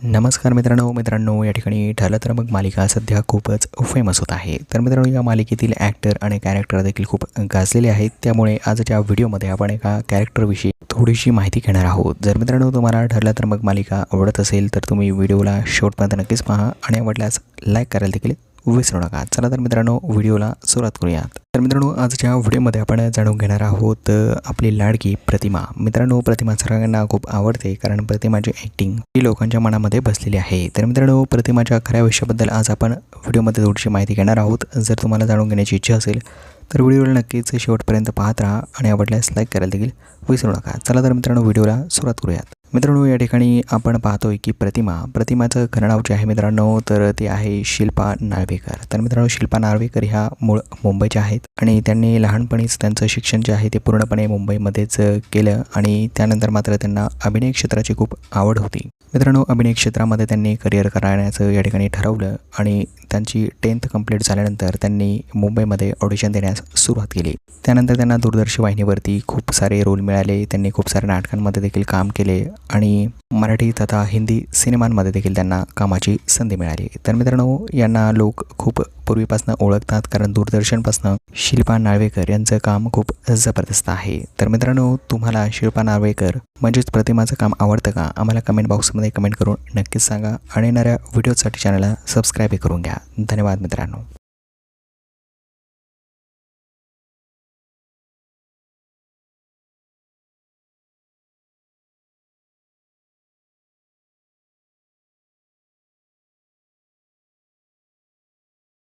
नमस्कार मित्रांनो मित्रांनो या ठिकाणी ठरलं तर मग मालिका सध्या खूपच फेमस होत आहे. तर मित्रांनो या मालिकेतील ॲक्टर आणि कॅरेक्टर देखील खूप गाजलेले आहेत. त्यामुळे आजच्या व्हिडिओमध्ये आपण एका कॅरेक्टरविषयी थोडीशी माहिती घेणार आहोत. जर मित्रांनो तुम्हाला ठरलं तर मग मालिका आवडत असेल तर तुम्ही व्हिडिओला शेवटपर्यंत नक्कीच पहा आणि आवडल्यास लाईक करायला देखील विसरू नका. चला तर मित्रांनो व्हिडिओला सुरुवात करूयात. तर मित्रांनो आजच्या व्हिडिओमध्ये आपण जाणून घेणार आहोत आपली लाडकी प्रतिमा. मित्रांनो प्रतिमा सर्वांना खूप आवडते कारण प्रतिमाची ॲक्टिंग ही लोकांच्या मनामध्ये बसलेली आहे. तर मित्रांनो प्रतिमाच्या खऱ्या विषयाबद्दल आज आपण व्हिडिओमध्ये थोडीशी माहिती घेणार आहोत. जर तुम्हाला जाणून घेण्याची इच्छा असेल तर व्हिडिओला नक्कीच शेवटपर्यंत पाहत राहा आणि आवडल्यास लाईक करायला देखील विसरू नका. चला तर मित्रांनो व्हिडिओला सुरुवात करूयात. मित्रांनो या ठिकाणी आपण पाहतोय की प्रतिमा प्रतिमाचं खरं नाव जे आहे मित्रांनो तर ते आहे शिल्पा नार्वेकर. तर मित्रांनो शिल्पा नार्वेकर ह्या मूळ मुंबईच्या आहेत आणि त्यांनी लहानपणीच त्यांचं शिक्षण जे आहे ते पूर्णपणे मुंबईमध्येच केलं आणि त्यानंतर मात्र त्यांना अभिनय क्षेत्राची खूप आवड होती. मित्रांनो अभिनय क्षेत्रामध्ये त्यांनी करिअर करण्याचं या ठिकाणी ठरवलं आणि त्यांची टेन्थ कंप्लीट झाल्यानंतर त्यांनी मुंबईमध्ये ऑडिशन देण्यास सुरुवात केली. त्यानंतर त्यांना दूरदर्शन वाहिनीवरती खूप सारे रोल मिळाले त्यांनी खूप साऱ्या नाटकांमध्ये देखील काम केले आणि मराठी तथा हिंदी सिनेमांमध्ये देखील त्यांना कामाची संधी मिळाली. तर मित्रांनो यांना लोक खूप पूर्वीपासून ओळखतात कारण दूरदर्शनपासून शिल्पा नार्वेकर यांचं काम खूप जबरदस्त आहे. तर मित्रांनो तुम्हाला शिल्पा नार्वेकर म्हणजेच प्रतिमाचं काम आवडतं का? आम्हाला कमेंट बॉक्समध्ये कमेंट करून नक्कीच सांगा आणि येणाऱ्या व्हिडिओसाठी चॅनलला सबस्क्राईब करून घ्या. धन्यवाद मित्रांनो.